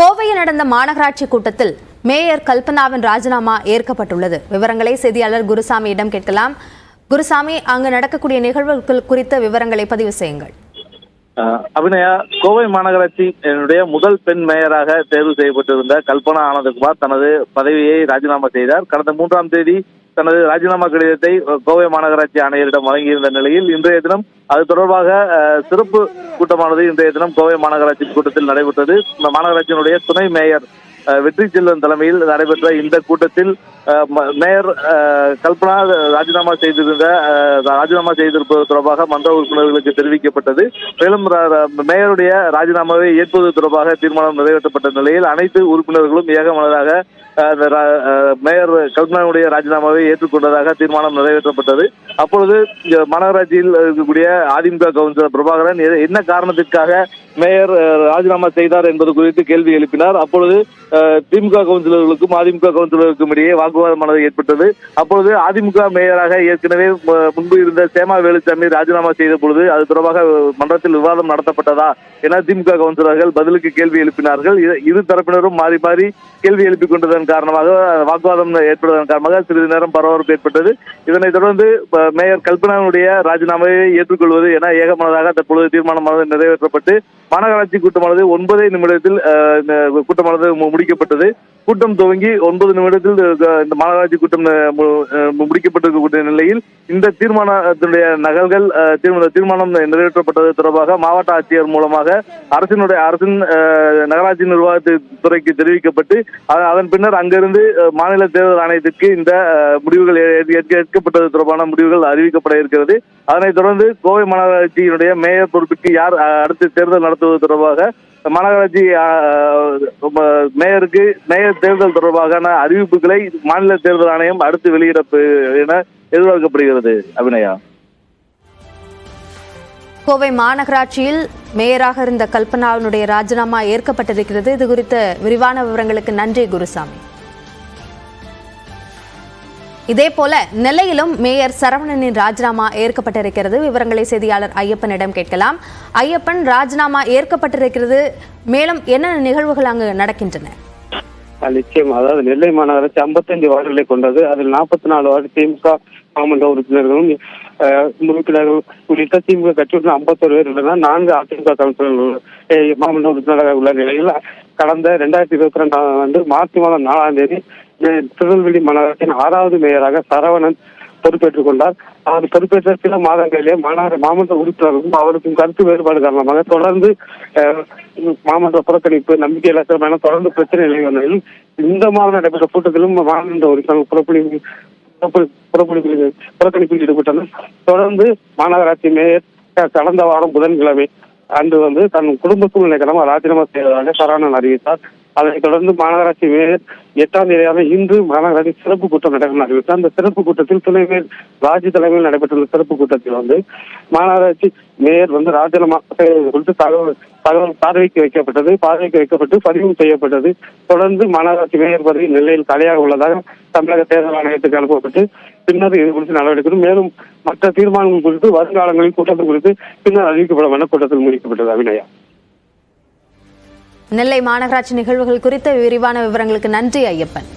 கோவையில் நடந்த மாநகராட்சி கூட்டத்தில் மேயர் கல்பனாவின் ராஜினாமா ஏற்கப்பட்டுள்ளது. விவரங்களை செய்தியாளர் குருசாமியிடம் கேட்கலாம். குருசாமி அங்கு நடக்கக்கூடிய நிகழ்வுகள் குறித்த விவரங்களை பதிவு செய்யுங்கள். அபிநயா கோவை மாநகராட்சி முதல் பெண் மேயராக தேர்வு செய்யப்பட்டிருந்த கல்பனா ஆனந்தகுமார் தனது பதவியை ராஜினாமா செய்தார். கடந்த மூன்றாம் தேதி தனது ராஜினாமா கடிதத்தை கோவை மாநகராட்சி ஆணையரிடம் வழங்கியிருந்த நிலையில் இன்றைய தினம் அது தொடர்பாக சிறப்பு கூட்டமானது இன்றைய தினம் கோவை மாநகராட்சி கூட்டத்தில் நடைபெற்றது. இந்த மாநகராட்சியினுடைய துணை மேயர் வெற்றி செல்வன் தலைமையில் நடைபெற்ற இந்த கூட்டத்தில் அஹ், மேயர் அஹ், கல்பனா ராஜினாமா செய்திருந்த அஹ், ராஜினாமா செய்திருப்பது தொடர்பாக மன்ற உறுப்பினர்களுக்கு தெரிவிக்கப்பட்டது. மேலும் மேயருடைய ராஜினாமாவை ஏற்பது தொடர்பாக தீர்மானம் நிறைவேற்றப்பட்ட நிலையில் அனைத்து உறுப்பினர்களும் ஏகமனதாக மேயர் கல்பனாவுடைய ராஜினாமாவை ஏற்றுக்கொண்டதாக தீர்மானம் நிறைவேற்றப்பட்டது. அப்பொழுது மாநகராட்சியில் இருக்கக்கூடிய அதிமுக கவுன்சிலர் பிரபாகரன் என்ன காரணத்திற்காக மேயர் ராஜினாமா செய்தார் என்பது குறித்து கேள்வி எழுப்பினார். அப்பொழுது திமுக கவுன்சிலர்களுக்கும் அதிமுக கவுன்சிலருக்கும் இடையே வாக்குவாதமானது ஏற்பட்டது. அப்பொழுது அதிமுக மேயராக ஏற்கனவே முன்பு இருந்த சேமா வேலுசாமி ராஜினாமா செய்த பொழுது அது தொடர்பாக மன்றத்தில் விவாதம் நடத்தப்பட்டதா என திமுக கவுன்சிலர்கள் பதிலுக்கு கேள்வி எழுப்பினார்கள். இரு தரப்பினரும் மாறி மாறி கேள்வி எழுப்பிக் கொண்டதன் காரணமாக வாக்குவாதம் ஏற்பட்டதன் காரணமாக சிறிது நேரம் பரபரப்பு ஏற்பட்டது. இதனைத் தொடர்ந்து மேயர் கல்பனாவுடைய ராஜினாமாவை ஏற்றுக்கொள்வது என ஏகமனதாக தற்பொழுது தீர்மானமானது நிறைவேற்றப்பட்டு மாநகராட்சி கூட்டமானது ஒன்பதே நிமிடத்தில் இந்த கூட்டமானது முடிக்கப்பட்டது. கூட்டம் துவங்கி ஒன்பது நிமிடத்தில் இந்த- மாநகராட்சி கூட்டம் முடிக்கப்பட்டிருக்கக்கூடிய நிலையில் இந்த தீர்மானத்தினுடைய நகல்கள் தீர்மானம் நிறைவேற்றப்பட்டது தொடர்பாக மாவட்ட ஆட்சியர் மூலமாக அரசினுடைய அரசின் அஹ், நகராட்சி நிர்வாகத்து துறைக்கு தெரிவிக்கப்பட்டு அதன் பின்னர் அங்கிருந்து மாநில தேர்தல் ஆணையத்திற்கு இந்த முடிவுகள் எடுக்கப்பட்டது ஏற்கப்பட்டது தொடர்பான முடிவுகள் அறிவிக்கப்பட இருக்கிறது. அதனைத் தொடர்ந்து கோவை மாநகராட்சியினுடைய மேயர் பொறுப்புக்கு யார் அடுத்து தேர்தல் நடத்துவது தொடர்பாக மாநகராட்சி மேயருக்கு மேயர் தேர்தல் தொடர்பான அறிவிப்புகளை மாநில தேர்தல் ஆணையம் அடுத்து வெளியிட என எதிர்பார்க்கப்படுகிறது. அபிநயா. கோவை மாநகராட்சியில் மேயராக இருந்த கல்பனாவினுடைய ராஜினாமா ஏற்கப்பட்டிருக்கிறது. இது குறித்த விரிவான விவரங்களுக்கு நன்றி குருசாமி. இதே போல நெல்லையிலும் மேயர் சரவணனின் ராஜினாமா ஏற்கப்பட்டிருக்கிறது. விவரங்களை செய்தியாளர் ஐயப்பனிடம் கேட்கலாம். ஐயப்பன் ராஜினாமா ஏற்கப்பட்டிருக்கிறது. மேலும் என்னென்ன நிகழ்வுகள் அங்கு நடக்கின்றன? நிச்சயம். அதாவது நெல்லை மாநகராட்சி 55 வார்டுகளை கொண்டது. அதில் நாற்பத்தி நாலு வார்டு திமுக மாமன்ற உறுப்பினர்களும் ஆஹ், உறுப்பினர்கள் உள்ளிட்ட திமுக கட்சியுடன் ஐம்பத்தொரு பேர் உள்ளனர். நான்கு அதிமுக கவுன்சிலர்கள் ஆஹ், மாமன்ற உறுப்பினராக உள்ள நிலையில் கடந்த ரெண்டாயிரத்தி இருபத்தி ரெண்டாம் ஆண்டு மார்ச் மாதம் நாலாம் தேதி திருநெல்வேலி மாநகரத்தின் ஆறாவது மேயராக சரவணன் பொறுப்பேற்றுக் கொண்டார். அவர் பொறுப்பேற்ற சில மாதங்களிலே மாநகர மாமன்ற உறுப்பினர்களும் அவருக்கும் கருத்து வேறுபாடு காரணமாக தொடர்ந்து மாமன்ற புறக்கணிப்பு நம்பிக்கை இலக்கம் என தொடர்ந்து பிரச்சனை நிலை வந்ததில் இந்த மாதம் நடைபெற்ற கூட்டத்திலும் மாமன்ற உறுப்பினர்கள் புறப்பணி புறக்கணிப்பில் ஈடுபட்டனர். தொடர்ந்து மாநகராட்சி மேயர் கடந்த வாரம் புதன்கிழமை அன்று வந்து தன் குடும்ப சூழ்நிலை ராஜினாமா செய்வதாக சரவணன் அறிவித்தார். அதனைத் தொடர்ந்து மாநகராட்சி மேயர் எட்டாம் தேதியான இன்று மாநகராட்சி சிறப்பு கூட்டம் நடைபெறும் அறிவித்தார் அந்த சிறப்பு கூட்டத்தில் துணை மேயர் ராஜி தலைமையில் நடைபெற்றுள்ள சிறப்பு கூட்டத்தில் வந்து மாநகராட்சி மேயர் வந்து ராஜினாமா குறித்து தகவல் தகவல் பார்வைக்கு வைக்கப்பட்டது. பார்வைக்கு வைக்கப்பட்டு பதிவு செய்யப்பட்டது. தொடர்ந்து மாநகராட்சி மேயர் பதவி நிலையில் தலையாக உள்ளதாக தமிழக தேர்தல் ஆணையத்துக்கு அனுப்பப்பட்டு பின்னர் இது குறித்து நடவடிக்கை மேலும் மற்ற தீர்மானங்கள் குறித்து வருங்காலங்களில் கூட்டத்தில் குறித்து பின்னர் அறிவிக்கப்படும் என கூட்டத்தில் முடிக்கப்பட்டது அபிநயா. நெல்லை மாநகராட்சி நிகழ்வுகள் குறித்த விரிவான விவரங்களுக்கு நன்றி ஐயப்பன்.